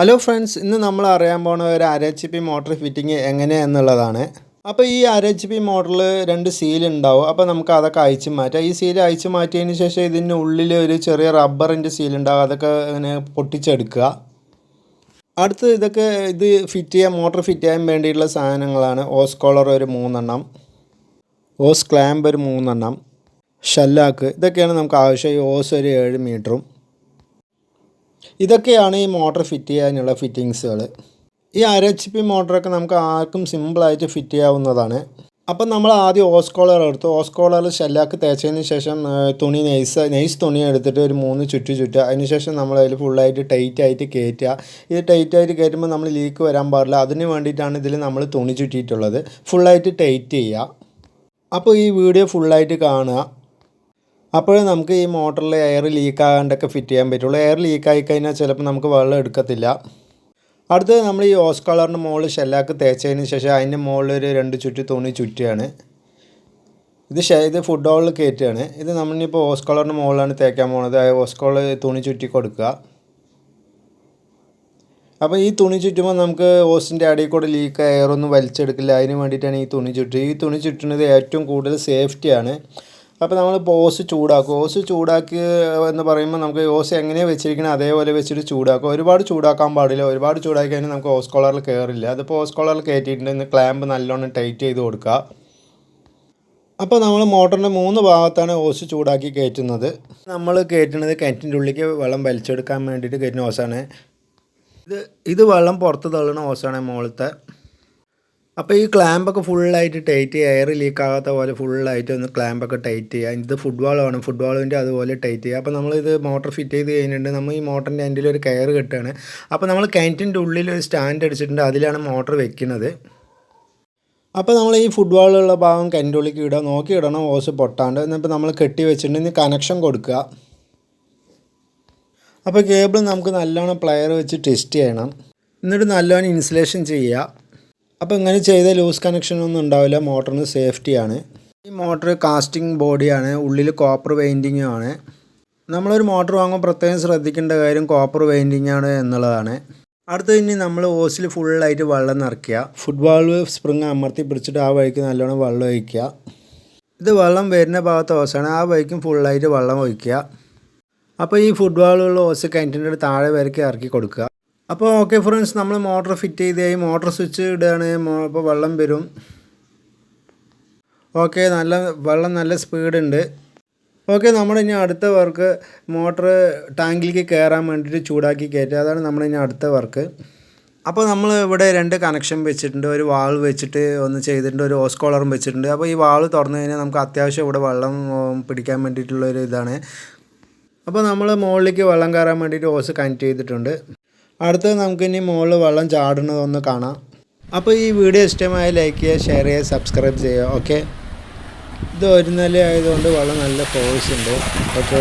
Hello friends ഇന്ന് നമ്മൾ അറിയാൻ പോണ ഒരു അര എച്ച് പി മോട്ടർ ഫിറ്റിംഗ് എങ്ങനെയെന്നുള്ളതാണ് അപ്പോൾ ഈ അര എച്ച് പി മോട്ടറിൽ രണ്ട് സീൽ ഉണ്ടാവും അപ്പോൾ നമുക്ക് അതൊക്കെ അയച്ചു മാറ്റാം. ഈ സീൽ അയച്ചു മാറ്റിയതിന് ശേഷം ഇതിന്റെ ഉള്ളിൽ ഒരു ചെറിയ റബ്ബറിന്റെ സീൽ ഉണ്ടാവും അതൊക്കെ ഇങ്ങനെ പൊട്ടിച്ചെടുക്കുക. അടുത്ത് ഇതൊക്കെ ഇത് ഫിറ്റ് ചെയ്യാൻ മോട്ടർ ഫിറ്റ് ചെയ്യാൻ വേണ്ടിയിട്ടുള്ള സാധനങ്ങളാണ്. ഓസ് കോളർ ഒരു മൂന്നെണ്ണം. ഓസ് ക്ലാമ്പ് ഒരു മൂന്നെണ്ണം. ഷെല്ലാക്ക് ഇതൊക്കെയാണ് നമുക്ക് ആവശ്യം. ഈ ഓസ് ഒരു ഏഴ് മീറ്ററും ഇതൊക്കെയാണ് ഈ മോട്ടർ ഫിറ്റ് ചെയ്യാനുള്ള ഫിറ്റിങ്സുകൾ ഈ അര എച്ച് പി മോട്ടറൊക്കെ നമുക്ക് ആർക്കും സിമ്പിളായിട്ട് ഫിറ്റ് ചെയ്യാവുന്നതാണ്. അപ്പം നമ്മൾ ആദ്യം ഓസ് കോളർ എടുത്തു. ഓസ് കോളറിൽ ഷെല്ലാക്ക് തേച്ചതിന് ശേഷം തുണി നൈസ് നൈസ് തുണി എടുത്തിട്ട് ഒരു മൂന്ന് ചുറ്റു ചുറ്റുക. അതിന് ശേഷം നമ്മൾ അതിൽ ഫുള്ളായിട്ട് ടൈറ്റ് ആയിട്ട് കയറ്റുക ഇത് ടൈറ്റ് ആയിട്ട് കയറ്റുമ്പോൾ നമ്മൾ ലീക്ക് വരാൻ പാടില്ല. അതിന് വേണ്ടിയിട്ടാണ് ഇതിൽ നമ്മൾ തുണി ചുറ്റിയിട്ടുള്ളത്. ഫുള്ളായിട്ട് ടൈറ്റ് ചെയ്യുക. അപ്പോൾ ഈ വീഡിയോ ഫുള്ളായിട്ട് കാണുക. അപ്പോഴേ നമുക്ക് ഈ മോട്ടറിൽ എയർ ലീക്ക് ആകാണ്ടൊക്കെ ഫിറ്റ് ചെയ്യാൻ പറ്റുള്ളൂ. എയർ ലീക്ക് ആയി കഴിഞ്ഞാൽ ചിലപ്പോൾ നമുക്ക് വെള്ളം എടുക്കത്തില്ല. അടുത്തത് നമ്മൾ ഈ ഓസ് കളറിന്റെ മുകളിൽ ഷെല്ലാക്ക് തേച്ചതിന് ശേഷം അതിന്റെ മുകളിൽ ഒരു രണ്ട് ചുറ്റി തുണി ചുറ്റിയാണ്. ഇത് ഷെ ഇത് ഫുഡ് ഹോളിൽ കയറ്റുകയാണ്. ഇത് നമ്മളിപ്പോൾ ഓസ് കളറിന്റെ മുകളിലാണ് തേക്കാൻ പോകുന്നത് ഓസ് കളർ തുണി ചുറ്റി കൊടുക്കുക. അപ്പോൾ ഈ തുണി ചുറ്റുമ്പോൾ നമുക്ക് ഓസിന്റെ അടിയിൽ കൂടെ ലീക്ക് എയറൊന്നും വലിച്ചെടുക്കില്ല. അതിന് വേണ്ടിയിട്ടാണ് ഈ തുണി ചുറ്റി ഈ തുണി ചുറ്റുന്നത് ഏറ്റവും കൂടുതൽ സേഫ്റ്റിയാണ് അപ്പോൾ നമ്മൾ ഓസ് ചൂടാക്കും. ഓസ് ചൂടാക്കി എന്ന് പറയുമ്പോൾ നമുക്ക് ഓസ് എങ്ങനെയാണ് വെച്ചിരിക്കണം അതേപോലെ വെച്ചിട്ട് ചൂടാക്കും. ഒരുപാട് ചൂടാക്കാൻ പാടില്ല. ഒരുപാട് ചൂടാക്കി കഴിഞ്ഞാൽ നമുക്ക് ഓസ് കോളറിൽ കയറില്ല അതിപ്പോൾ ഓസ് കോളറിൽ കയറ്റിയിട്ടുണ്ട് ക്ലാമ്പ് നല്ലോണം ടൈറ്റ് ചെയ്ത് കൊടുക്കുക അപ്പോൾ നമ്മൾ മോട്ടറിന്റെ മൂന്ന് ഭാഗത്താണ് ഓസ് ചൂടാക്കി കയറ്റുന്നത് നമ്മൾ കയറ്റുന്നത് കിണറ്റിന്റെ ഉള്ളിലേക്ക് വെള്ളം വലിച്ചെടുക്കാൻ വേണ്ടിയിട്ട് കയറ്റുന്ന ഓസാണ്. ഇത് ഇത് വെള്ളം പുറത്ത് തള്ളുന്ന ഓസാണ് മുകളിലത്തെ അപ്പോൾ ഈ ക്ലാമ്പൊക്കെ ഫുള്ളായിട്ട് ടൈറ്റ് ചെയ്യുക എയർ ലീക്ക് ആകാത്ത പോലെ ഫുള്ളായിട്ട് ഒന്ന് ക്ലാമ്പൊക്കെ ടൈറ്റ് ചെയ്യുക ഇത് ഫുട്ബോൾ ആണ് ഫുട്ബോളിന്റെ അതുപോലെ ടൈറ്റ് ചെയ്യുക അപ്പോൾ നമ്മളിത് മോട്ടർ ഫിറ്റ് ചെയ്ത് കഴിഞ്ഞിട്ടുണ്ട്. നമ്മൾ ഈ മോട്ടറിന്റെ എൻഡിൽ ഒരു കയർ കെട്ടുകയാണ് അപ്പോൾ നമ്മൾ കിണറ്റിന്റെ ഉള്ളിൽ ഒരു സ്റ്റാൻഡ് അടിച്ചിട്ടുണ്ട്. അതിലാണ് മോട്ടർ വെക്കുന്നത്. അപ്പോൾ നമ്മൾ ഈ ഫുട്ബോളുള്ള ഭാഗം കിണറ്റിന്റെ ഉള്ളിലേക്ക് ഇടുക. നോക്കി ഇടണം. ഓസ് പൊട്ടാണ്ട്. എന്നിപ്പോൾ നമ്മൾ കെട്ടി വെച്ചിട്ടുണ്ടെങ്കിൽ കണക്ഷൻ കൊടുക്കുക. അപ്പോൾ കേബിൾ നമുക്ക് നല്ലോണം പ്ലെയർ വെച്ച് ടെസ്റ്റ് ചെയ്യണം. എന്നിട്ട് നല്ലോണം ഇൻസുലേഷൻ ചെയ്യുക. അപ്പോൾ ഇങ്ങനെ ചെയ്ത ലൂസ് കണക്ഷൻ ഒന്നും ഉണ്ടാവില്ല. മോട്ടറിന് സേഫ്റ്റിയാണ് ഈ മോട്ടർ കാസ്റ്റിംഗ് ബോഡിയാണ് ഉള്ളിൽ കോപ്പർ പെയിന്റിങ്ങും ആണ്. നമ്മളൊരു മോട്ടർ വാങ്ങുമ്പോൾ പ്രത്യേകം ശ്രദ്ധിക്കേണ്ട കാര്യം കോപ്പർ പെയിന്റിംഗ് ആണ് എന്നുള്ളതാണ്. അടുത്ത് ഇനി നമ്മൾ ഓസിൽ ഫുള്ളായിട്ട് വെള്ളം നിറയ്ക്കുക. ഫുട്ബോൾ സ്പ്രിങ് അമർത്തി പിടിച്ചിട്ട് ആ വഴിക്ക് നല്ലോണം വെള്ളം ഒഴിക്കുക. ഇത് വെള്ളം വരുന്ന ഭാഗത്ത് ഓസാണ് ആ വഴിക്കും ഫുള്ളായിട്ട് വെള്ളം ഒഴിക്കുക. അപ്പോൾ ഈ ഫുട്ബോളുള്ള ഓസ് കിണറ്റിന്റെ താഴെ വരയ്ക്ക് ഇറക്കി കൊടുക്കുക. അപ്പോൾ ഓക്കെ ഫ്രണ്ട്സ് നമ്മൾ മോട്ടർ ഫിറ്റ് ചെയ്ത് കഴിഞ്ഞ് മോട്ടർ സ്വിച്ച് ഇടുകയാണ്. അപ്പോൾ വെള്ളം വരും. ഓക്കെ നല്ല വെള്ളം നല്ല സ്പീഡുണ്ട് ഓക്കെ നമ്മൾ ഇനി അടുത്ത വർക്ക് മോട്ടർ ടാങ്കിലേക്ക് കയറാൻ വേണ്ടിയിട്ട് ചൂടാക്കി കയറ്റുക. അതാണ് നമ്മൾ ഇനി അടുത്ത വർക്ക്. അപ്പോൾ നമ്മൾ ഇവിടെ രണ്ട് കണക്ഷൻ വെച്ചിട്ടുണ്ട്. ഒരു വാൾ വെച്ചിട്ട് ഒന്ന് ചെയ്തിട്ടുണ്ട് ഒരു ഓസ് കോളറും വെച്ചിട്ടുണ്ട്. അപ്പോൾ ഈ വാൾ തുറന്നു കഴിഞ്ഞാൽ നമുക്ക് അത്യാവശ്യം ഇവിടെ വെള്ളം പിടിക്കാൻ വേണ്ടിയിട്ടുള്ളൊരു ഇതാണ്. അപ്പോൾ നമ്മൾ മുകളിലേക്ക് വെള്ളം കയറാൻ വേണ്ടിയിട്ട് ഓസ് കണക്ട് ചെയ്തിട്ടുണ്ട്. അടുത്തത് നമുക്കിനി മുകളിൽ വെള്ളം ചാടുന്നതൊന്ന് കാണാം. അപ്പോൾ ഈ വീഡിയോ ഇഷ്ടമായ ലൈക്ക് ചെയ്യുക ഷെയർ ചെയ്യുക സബ്സ്ക്രൈബ് ചെയ്യുക ഓക്കെ ഇത് ഒരു നില ആയതുകൊണ്ട് വെള്ളം നല്ല ഫോഴ്സ് ഉണ്ട് ഓക്കെ